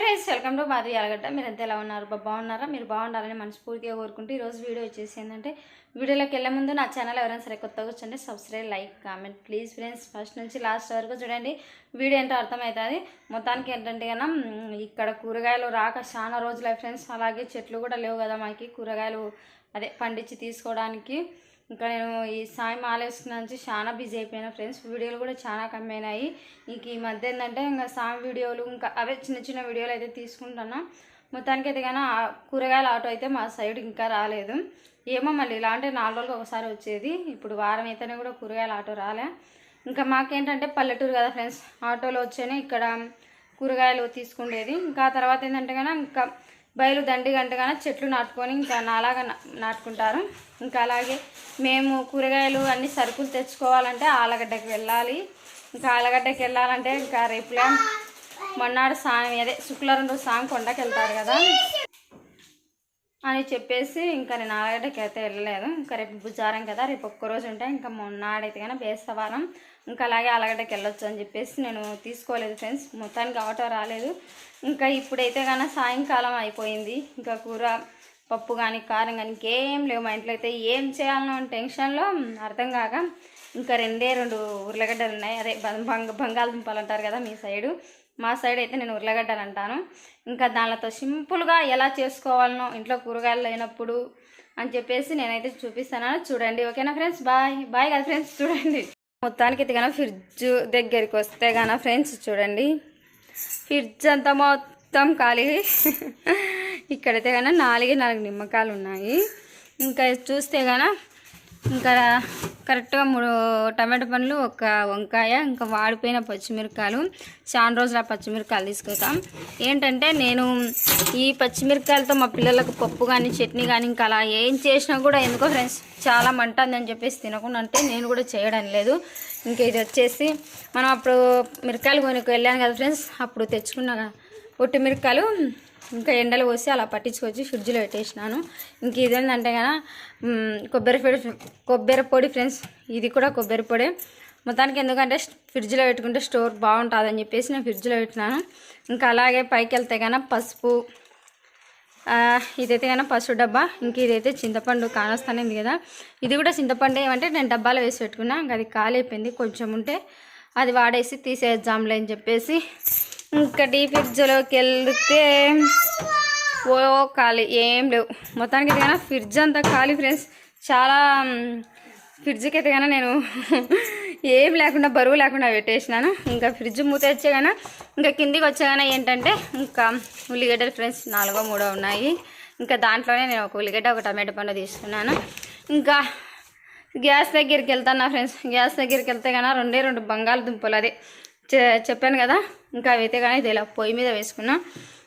Friends welcome to Madhavi Allagadda మీరు ఎంత ఎలా ఉన్నారు? బాగున్నారా? మీరు బాగుండాలని మనస్ఫూర్తిగా కోరుకుంటూ ఈరోజు వీడియో వచ్చేసి ఏంటంటే వీడియోలోకి వెళ్ళే ముందు నా ఛానల్ ఎవరైనా సరే కొత్తగా వచ్చండి subscribe like comment please friends first నుంచి లాస్ట్ వరకు చూడండి వీడియో ఏంటో అర్థమవుతుంది. మొత్తానికి ఏంటంటే కన్నా ఇక్కడ కూరగాయలు రాక చాలా రోజులై ఫ్రెండ్స్. అలాగే చెట్లు కూడా లేవు కదా మాకి. కూరగాయలు అదే పండించి తీసుకోవడానికి. ఇంకా నేను ఈ సాయం ఆలోచన నుంచి చాలా బిజీ అయిపోయినా ఫ్రెండ్స్. వీడియోలు కూడా చాలా కమ్మైనాయి ఇంక ఈ మధ్య ఏంటంటే ఇంకా సాయం వీడియోలు ఇంకా అవే చిన్న చిన్న వీడియోలు అయితే తీసుకుంటున్నా. మొత్తానికి అయితే కానీ ఆ కూరగాయల ఆటో అయితే మా సైడ్ ఇంకా రాలేదు. ఏమో మళ్ళీ ఇలా అంటే నాలుగు రోజులకు ఒకసారి వచ్చేది. ఇప్పుడు వారం అయితేనే కూడా కూరగాయల ఆటో రాలే. ఇంకా మాకేంటంటే పల్లెటూరు కదా ఫ్రెండ్స్ ఆటోలో వచ్చేనే ఇక్కడ కూరగాయలు తీసుకుండేది. ఇంకా తర్వాత ఏంటంటే కానీ ఇంకా బయలు దండి గంటగానే చెట్లు నాటుకొని ఇంకా నాలాగా నా- నాటుకుంటారు. ఇంకా అలాగే మేము కూరగాయలు అన్ని సరుకులు తెచ్చుకోవాలంటే ఆలగడ్డకి వెళ్ళాలి. ఇంకా ఆలగడ్డకి వెళ్ళాలంటే ఇంకా రేపులే మొన్నాడు సాయం అదే శుక్రవారం రోజు సాయం కొండకి వెళ్తారు కదా. అని చెప్పేసి ఇంకా నేను ఆలగడ్డకి అయితే వెళ్ళలేదు. ఇంకా రేపు బుజారం కదా రేపు ఒక్కరోజు ఉంటే. ఇంకా మొన్నాడైతే కానీ బేస్తవారం ఇంకా అలాగే ఆలగడ్డకి వెళ్ళొచ్చు అని చెప్పేసి నేను తీసుకోలేదు ఫ్రెండ్స్. మొత్తానికి ఆటో రాలేదు. ఇంకా ఇప్పుడైతే కానీ సాయంకాలం అయిపోయింది. ఇంకా కూర పప్పు కానీ కారం కానీ ఇంకేం లేవు. మా ఇంట్లో అయితే ఏం చేయాలనో టెన్షన్లో అర్థం కాక ఇంకా రెండే రెండు ఉర్లగడ్డలు ఉన్నాయి. అదే బం- బంగ బంగాళదుంపలు అంటారు కదా మీ సైడు. మా సైడ్ అయితే నేను ఉర్లగడ్డలు అంటాను ఇంకా దానితో సింపుల్గా ఎలా చేసుకోవాలనో ఇంట్లో కూరగాయలు లేనప్పుడు అని చెప్పేసి నేనైతే చూపిస్తాను. చూడండి ఓకేనా ఫ్రెండ్స్? బాయ్. బాయ్ కదా ఫ్రెండ్స్? చూడండి. మొత్తానికి అయితే కనుక ఫ్రిడ్జ్ దగ్గరికి వస్తే కనుక ఫ్రెండ్స్ చూడండి. ఫ్రిడ్జ్ అంతా మొత్తం ఖాళీ. ఇక్కడైతే కానీ నాలుగే నాలుగు నిమ్మకాయలు ఉన్నాయి. ఇంకా చూస్తే కనుక ఇంకా కరెక్ట్గా మూడు టమాటో పండ్లు ఒక వంకాయ ఇంకా వాడిపోయిన పచ్చిమిరకాయలు. చాలా రోజులు ఆ పచ్చిమిరకాయలు తీసుకొస్తాం. ఏంటంటే నేను ఈ పచ్చిమిరకాయలతో మా పిల్లలకు పప్పు కానీ చట్నీ కానీ ఇంకా అలా ఏం చేసినా కూడా ఎందుకో ఫ్రెండ్స్ చాలా మంటుంది అని చెప్పేసి తినకుండా అంటే నేను కూడా చేయడం లేదు. ఇంకా ఇది వచ్చేసి మనం అప్పుడు మిరకాయలు కొనుక్కు వెళ్ళాను కదా ఫ్రెండ్స్ అప్పుడు తెచ్చుకున్న ఒట్టి మిరకాయలు ఇంకా ఎండలు పోసి అలా పట్టించుకొచ్చి ఫ్రిడ్జ్లో పెట్టేసినాను. ఇంక ఇదేంటంటే కదా కొబ్బరి పొడి కొబ్బరి పొడి ఫ్రెండ్స్ ఇది కూడా కొబ్బరి పొడి. మొత్తానికి ఎందుకంటే ఫ్రిడ్జ్లో పెట్టుకుంటే స్టోర్ బాగుంటుందని చెప్పేసి నేను ఫ్రిడ్జ్లో పెట్టినాను. ఇంకా అలాగే పైకి వెళ్తే కన్నా పసుపు ఇదైతే కన్నా పసుపు డబ్బా ఇంక ఇదైతే చింతపండు కానొస్తానేది కదా. ఇది కూడా చింతపండు ఏమంటే నేను డబ్బాలో వేసి పెట్టుకున్నా ఇంకా అది ఖాళీ అయిపోయింది కొంచెం ఉంటే అది వాడేసి తీసేద్దాంలే అని చెప్పేసి ఇంకా డీ ఫ్రిడ్జ్లోకి వెళ్తే ఓ ఖాళీ ఏం లేవు. మొత్తానికి అయితే కానీ ఫ్రిడ్జ్ అంతా ఖాళీ ఫ్రెండ్స్. చాలా ఫ్రిడ్జ్కి అయితే కానీ నేను ఏం లేకుండా బరువు లేకుండా పెట్టేసినాను. ఇంకా ఫ్రిడ్జ్ మూత వచ్చేగానా ఇంకా కిందికి వచ్చేగానే ఏంటంటే ఇంకా ఉల్లిగడ్డలు ఫ్రెండ్స్ నాలుగో మూడో ఉన్నాయి. ఇంకా దాంట్లోనే నేను ఒక ఉల్లిగడ్డ ఒక టమాటో పండు తీసుకున్నాను. ఇంకా గ్యాస్ దగ్గరికి వెళ్తాను ఫ్రెండ్స్. గ్యాస్ దగ్గరికి వెళ్తే కన్నా రెండే రెండు బంగాళదుంపలు అదే. చెప్పాను కదా ఇంకా అవి అయితే కానీ ఇది ఇలా పొయ్యి మీద వేసుకున్నా.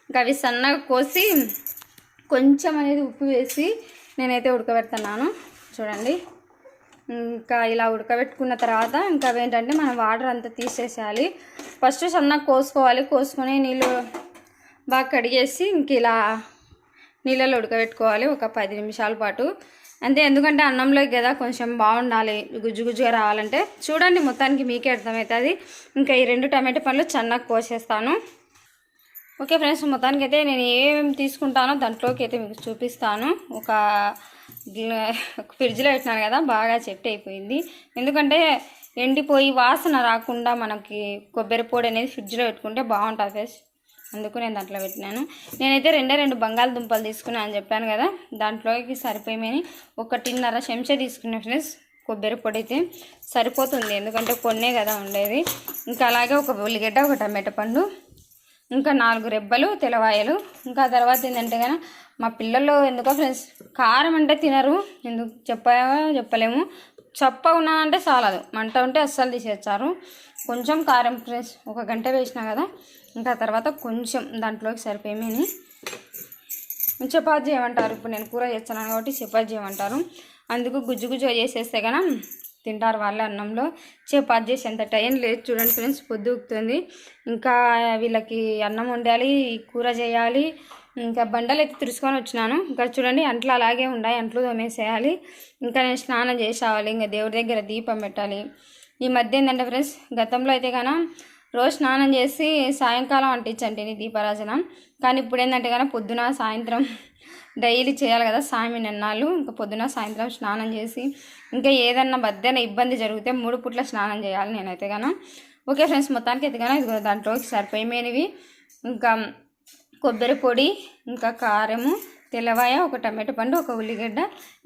ఇంకా అవి సన్నగా కోసి కొంచెం అనేది ఉప్పు వేసి నేనైతే ఉడకబెడుతున్నాను. చూడండి. ఇంకా ఇలా ఉడకబెట్టుకున్న తర్వాత ఇంకా అవేంటంటే మనం వాటర్ అంతా తీసేసేయాలి. ఫస్ట్ సన్నగా కోసుకోవాలి. కోసుకొని నీళ్ళు బాగా కడిగేసి ఇంక ఇలా నీళ్ళలో ఉడకబెట్టుకోవాలి. ఒక పది నిమిషాల పాటు. అంతే ఎందుకంటే అన్నంలో కదా కొంచెం బాగుండాలి గుజ్జు గుజ్జుగా రావాలంటే. చూడండి మొత్తానికి మీకే అర్థమవుతుంది ఇంకా ఈ రెండు టమాటో పండ్లు చన్నగా కోసేస్తాను. ఓకే ఫ్రెండ్స్ మొత్తానికి అయితే నేను ఏమేమి తీసుకుంటానో దాంట్లోకి అయితే మీకు చూపిస్తాను. ఒక ఒక ఫ్రిడ్జ్లో పెట్టినాను కదా బాగా చెట్టు అయిపోయింది. ఎందుకంటే ఎండిపోయి వాసన రాకుండా మనకి కొబ్బరి పొడి అనేది ఫ్రిడ్జ్లో పెట్టుకుంటే బాగుంటుంది ఫ్రెండ్స్. అందుకు నేను దాంట్లో పెట్టినాను. నేనైతే రెండే రెండు బంగాళదుంపలు తీసుకున్నాను అని చెప్పాను కదా దాంట్లోకి సరిపోయి ఒకటిన్నర చెంచా తీసుకున్న ఫ్రెండ్స్ కొబ్బరి పొడి అయితే సరిపోతుంది ఎందుకంటే కొన్నే కదా ఉండేది. ఇంకా అలాగే ఒక ఉల్లిగడ్డ ఒక టమాటో పండు ఇంకా నాలుగు రెబ్బలు తెలవాయలు ఇంకా తర్వాత ఏంటంటే కానీ మా పిల్లలు ఎందుకో ఫ్రెండ్స్ కారం అంటే తినరు ఎందుకు చెప్పా చెప్పలేము. చప్ప ఉన్నానంటే చాలదు మంట ఉంటే అస్సలు తీసేస్తారు. కొంచెం కారం ఫ్రెండ్స్ ఒక గంట వేసినా కదా ఇంకా తర్వాత కొంచెం దాంట్లోకి సరిపోయేమని చపాతి చేయమంటారు. ఇప్పుడు నేను కూర చేస్తున్నాను కాబట్టి చపాతి చేయమంటారు. అందుకు గుజ్జు గుజ్జు చేసేస్తే కన్నా తింటారు వాళ్ళ అన్నంలో. చపాతి చేసేంత టైం లేదు. చూడండి ఫ్రెండ్స్ పొద్దుకుతుంది ఇంకా వీళ్ళకి అన్నం వండాలి కూర చేయాలి. ఇంకా బండలు అయితే తుడుచుకొని వచ్చినాను. ఇంకా చూడండి అంట్లు అలాగే ఉన్నాయి. అంట్లు తోమేసేయాలి. ఇంకా నేను స్నానం చేసేవాలి ఇంకా దేవుడి దగ్గర దీపం పెట్టాలి. ఈ మధ్య ఏంటంటే ఫ్రెండ్స్ గతంలో అయితే కన్నా రోజు స్నానం చేసి సాయంకాలం అంటించండి దీపారాజనం. కానీ ఇప్పుడు ఏంటంటే కానీ పొద్దున సాయంత్రం డైలీ చేయాలి కదా సామి నిన్నాళ్ళు. ఇంకా పొద్దున సాయంత్రం స్నానం చేసి ఇంకా ఏదన్నా మధ్యాహ్న ఇబ్బంది జరిగితే మూడు పుట్ల స్నానం చేయాలి నేనైతే గాన ఓకే ఫ్రెండ్స్ మొత్తానికి అయితే కానీ ఇది దాంట్లోకి సరిపోయినవి ఇంకా కొబ్బరి పొడి ఇంకా కారము తెల్లవాయ ఒక టమాటో పండు ఒక ఉల్లిగడ్డ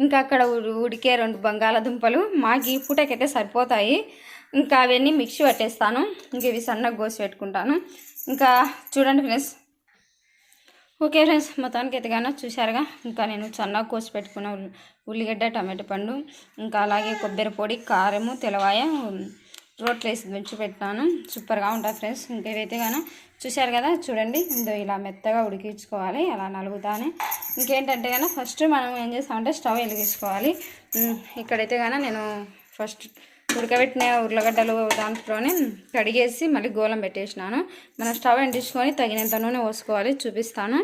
ఇంకా అక్కడ ఉడికే రెండు బంగాళాదుంపలు. మాకు ఈ పూటకైతే సరిపోతాయి. ఇంకా అవన్నీ మిక్సీ పట్టేస్తాను. ఇంక ఇవి సన్నగా కోసి పెట్టుకుంటాను. ఇంకా చూడండి ఫ్రెండ్స్. ఓకే ఫ్రెండ్స్ మొత్తానికి ఎత్తగానో చూశారుగా. ఇంకా నేను సన్నగా కోసి పెట్టుకున్న ఉల్లిగడ్డ టమాటో పండు ఇంకా అలాగే కొబ్బరి పొడి కారము తెలవాయ రోట్లు వేసి దంచి పెట్టాను సూపర్గా ఉంటుంది ఫ్రెండ్స్. ఇంకా ఇవైతే గాను చూశారు కదా చూడండి. ఇందో ఇలా మెత్తగా ఉడికించుకోవాలి. అలా నలుగుతానే. ఇంకేంటంటే కానీ ఫస్ట్ మనం ఏం చేస్తామంటే స్టవ్ వెలిగించుకోవాలి. ఇక్కడైతే కానీ నేను ఫస్ట్ ఉడకబెట్టిన ఉర్లగడ్డలు దాంట్లోనే కడిగేసి మళ్ళీ గోలం పెట్టేసినాను. మనం స్టవ్ అంటించుకొని తగినంత నూనె పోసుకోవాలి చూపిస్తాను.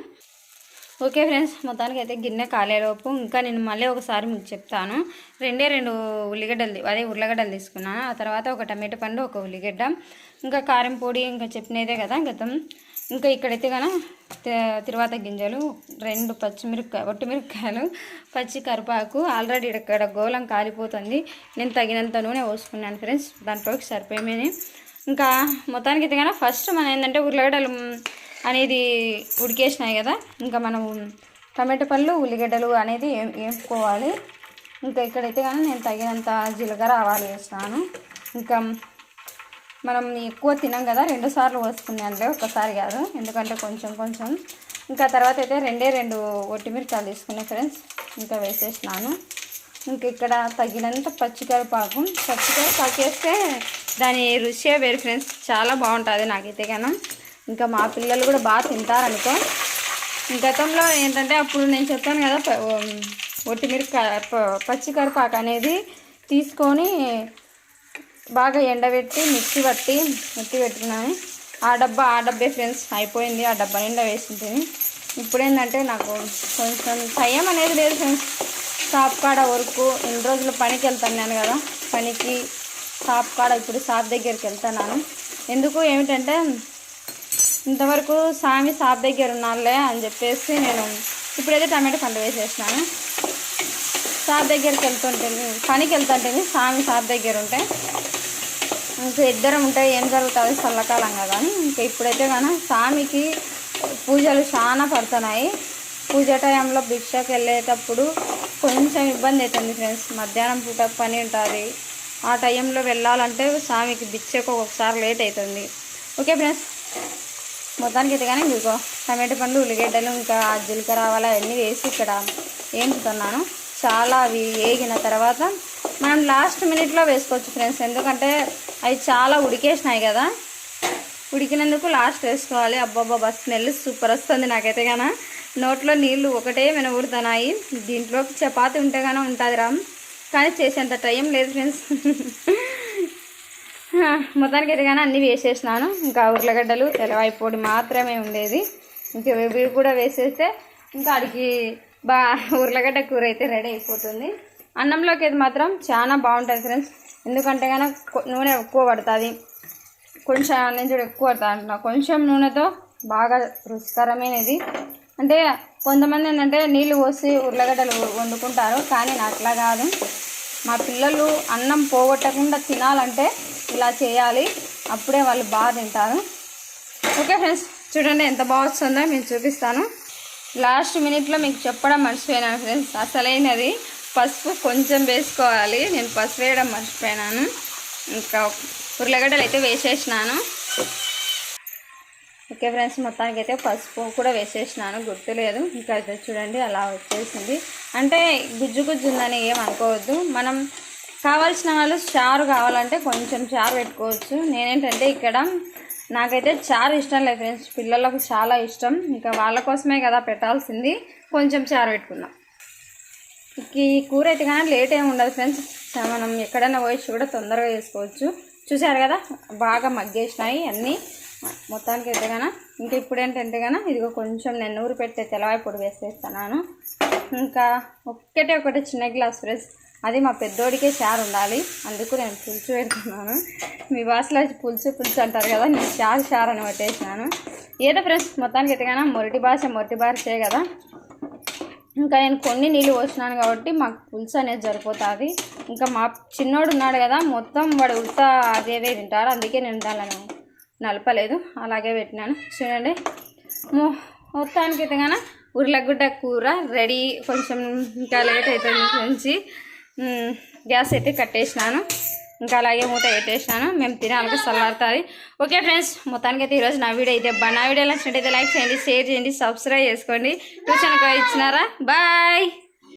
ఓకే ఫ్రెండ్స్ మొత్తానికి అయితే గిన్నె కాలేలోపు ఇంకా నేను మళ్ళీ ఒకసారి మీకు చెప్తాను. రెండే రెండు ఉల్లిగడ్డలు అదే ఉర్లగడ్డలు తీసుకున్నాను. ఆ తర్వాత ఒక టమాటో పండు ఒక ఉల్లిగడ్డ ఇంకా కారం పొడి ఇంకా చెప్పినదే కదా గతం. ఇంకా ఇక్కడైతే కన తిరువాత గింజలు రెండు పచ్చిమిరపకాయ ఒట్టిమిరపకాయలు పచ్చి కరిపాకు ఆల్రెడీ ఇక్కడ గోళం కాలిపోతుంది. నేను తగినంత నూనె పోసుకున్నాను ఫ్రెండ్స్. దాంట్లోకి సరిపోయి ఇంకా మొత్తానికి అయితే కానీ ఫస్ట్ మనం ఏంటంటే ఉర్లగడ్డలు అనేది ఉడికేసినాయి కదా. ఇంకా మనం టమాటో పళ్ళు ఉల్లిగడ్డలు అనేది ఏం వేపుకోవాలి ఇంకా ఇక్కడైతే కానీ నేను తగినంత జీలకర్ర ఆవాలు వేస్తాను. ఇంకా మనం ఎక్కువ తినాం కదా రెండు సార్లు అంటే ఒక్కసారి కాదు. ఎందుకంటే కొంచెం కొంచెం. ఇంకా తర్వాత అయితే రెండే రెండు ఒట్టిమిరకాయలు తీసుకున్నాయి ఫ్రెండ్స్. ఇంకా వేసేసినాను. ఇంక ఇక్కడ తగినంత పచ్చికరిపాకు పచ్చికరిపాకు వేస్తే దాని రుచే వేరు ఫ్రెండ్స్. చాలా బాగుంటుంది నాకైతే కన్నా ఇంకా మా పిల్లలు కూడా బాగా తింటారనుకో. గతంలో ఏంటంటే అప్పుడు నేను చెప్పాను కదా ప- ఒట్టిమిరకాయ పచ్చికరిపాకు అనేది తీసుకొని బాగా ఎండబెట్టి మిక్సీ పట్టి మిక్సీ పెట్టుకున్నాను. ఆ డబ్బా ఆ డబ్బే ఫ్రెండ్స్ అయిపోయింది. ఆ డబ్బా నిండా వేసింటిని ఇప్పుడు ఏంటంటే నాకు కొంచెం టైం అనేది లేదు ఫ్రెండ్స్. షాప్ కాడ వరకు ఎన్ని రోజులు పనికి వెళ్తున్నాను కదా. పనికి షాప్ కాడ ఇప్పుడు షాప్ దగ్గరికి వెళ్తున్నాను. ఎందుకు ఏమిటంటే ఇంతవరకు సామి షాప్ దగ్గర ఉన్నాలే అని చెప్పేసి నేను ఇప్పుడైతే టమాటో పండు వేసేసినాను. షాప్ దగ్గరికి వెళ్తుంటే పనికి వెళ్తుంటే సామి షాప్ దగ్గర ఉంటే ఇంకా ఇద్దరం ఉంటే ఏం జరుగుతుంది? చల్లకాలం కదా. అని ఇంకా ఇప్పుడైతే కానీ స్వామికి పూజలు చాలా పడుతున్నాయి. పూజ టైంలో భిక్షకు వెళ్ళేటప్పుడు కొంచెం ఇబ్బంది అవుతుంది ఫ్రెండ్స్. మధ్యాహ్నం పూట పని ఉంటుంది. ఆ టైంలో వెళ్ళాలంటే స్వామికి భిక్షకు ఒక్కొక్కసారి లేట్ అవుతుంది. Okay friends? మొత్తానికి అయితే కానీ మీకు టమాటో పండు ఉల్లిగడ్డలు ఇంకా జీలకర్ర ఆవాలు అవన్నీ వేసి ఇక్కడ వేపుతున్నాను చాలా అవి వేగిన తర్వాత మనం లాస్ట్ మినిట్లో వేసుకోవచ్చు ఫ్రెండ్స్. ఎందుకంటే అవి చాలా ఉడికేసినాయి కదా. ఉడికినందుకు లాస్ట్ వేసుకోవాలి. అబ్బాబ్బా స్మెల్ సూపర్ వస్తుంది నాకైతే గాన. నోట్లో నీళ్ళు ఒకటే వినబడుతున్నాయి. దీంట్లోకి చపాతి ఉంటే కానీ ఉంటుంది రామ్. కానీ చేసేంత టైం లేదు ఫ్రెండ్స్ మొత్తానికి అయితే కానీ అన్నీ వేసేసినాను. ఇంకా ఉర్లగడ్డలు తెల్లవాయి పొడి మాత్రమే ఉండేది. ఇంకా ఇవి కూడా వేసేస్తే ఇంకా అడిగి బా ఉర్లగడ్డ కూర అయితే రెడీ అయిపోతుంది. అన్నంలోకి అయితే మాత్రం చాలా బాగుంటుంది ఫ్రెండ్స్ ఎందుకంటే కనుక నూనె ఎక్కువ పడుతుంది. కొంచెం నేను చూడ ఎక్కువ పడుతుంది అంటున్నా. కొంచెం నూనెతో బాగా రుచికరమైనది. అంటే కొంతమంది ఏంటంటే నీళ్ళు పోసి ఉర్లగడ్డలు వండుకుంటారు. కానీ నాకు అట్లా కాదు. మా పిల్లలు అన్నం పోగొట్టకుండా తినాలంటే ఇలా చేయాలి. అప్పుడే వాళ్ళు బాగా తింటారు. ఓకే ఫ్రెండ్స్ చూడండి ఎంత బాగా వస్తుందో మీకు చూపిస్తాను. లాస్ట్ మినిట్లో మీకు చెప్పడం మర్చిపోయినాను ఫ్రెండ్స్ అసలైనది. పసుపు కొంచెం వేసుకోవాలి. నేను పసుపు వేయడం మర్చిపోయినాను. ఇంకా ఉర్లగడ్డలు అయితే వేసేసినాను. ఓకే ఫ్రెండ్స్ మొత్తానికి అయితే పసుపు కూడా వేసేసినాను. గుర్తులేదు. ఇంకా అయితే చూడండి అలా వచ్చేసింది. అంటే గుజ్జు గుజ్జు ఉందని ఏం అనుకోవద్దు. మనం కావాల్సిన వాళ్ళు చారు కావాలంటే కొంచెం చారు పెట్టుకోవచ్చు. నేనేంటంటే ఇక్కడ నాకైతే చారు ఇష్టం లేదు ఫ్రెండ్స్. పిల్లలకు చాలా ఇష్టం. ఇంకా వాళ్ళ కోసమే కదా పెట్టాల్సింది. కొంచెం చారు పెట్టుకుందాం. ఈ కూర అయితే కానీ లేట్ ఏమి ఉండదు ఫ్రెండ్స్ మనం ఎక్కడైనా పోయి కూడా తొందరగా చేసుకోవచ్చు. చూసారు కదా? బాగా మగ్గేసినాయి అన్నీ. మొత్తానికి అయితే కానీ ఇంకా ఇప్పుడు ఏంటంటే కానీ ఇదిగో కొంచెం నేను నూరు పెట్టే తెలవాయి పొడి వేసేస్తున్నాను. ఇంకా ఒక్కటే ఒకటి చిన్న గ్లాస్ ఫ్రెండ్స్ అది మా పెద్దోడికే చారు ఉండాలి. అందుకు నేను పులుసు పెడుతున్నాను. మీ భాషలో పులుసు పులుసు అంటారు కదా నేను చారు చారు అని పెట్టేసినాను. ఏదో ఫ్రెండ్స్ మొత్తానికి ఎత్తగానే మొరటి భాష మొరటి భాషే కదా. ఇంకా నేను కొన్ని నీళ్ళు పోసినాను కాబట్టి మాకు పులుసు అనేది సరిపోతుంది. ఇంకా మా చిన్నోడు ఉన్నాడు కదా మొత్తం వాడు ఉత్త అదేవే తింటారు. అందుకే నేను దానిలో నలపలేదు అలాగే పెట్టినాను. చూడండి. మొ- మొత్తానికి అయితే కానీ ఉర్లగడ్డ కూర రెడీ. కొంచెం ఇంకా లేట్ అవుతుంది నుంచి గ్యాస్ అయితే కట్టేసినాను. ఇంకా అలాగే మూత పెట్టేసినాను. మేము తినాలి చల్లారుతుంది ఓకే ఫ్రెండ్స్ మొత్తానికి అయితే ఈరోజు నా వీడియో అయితే నా వీడియో నచ్చినట్టయితే లైక్ చేయండి షేర్ చేయండి సబ్స్క్రైబ్ చేసుకోండి. ట్యూషన్ ఇచ్చినారా? బాయ్!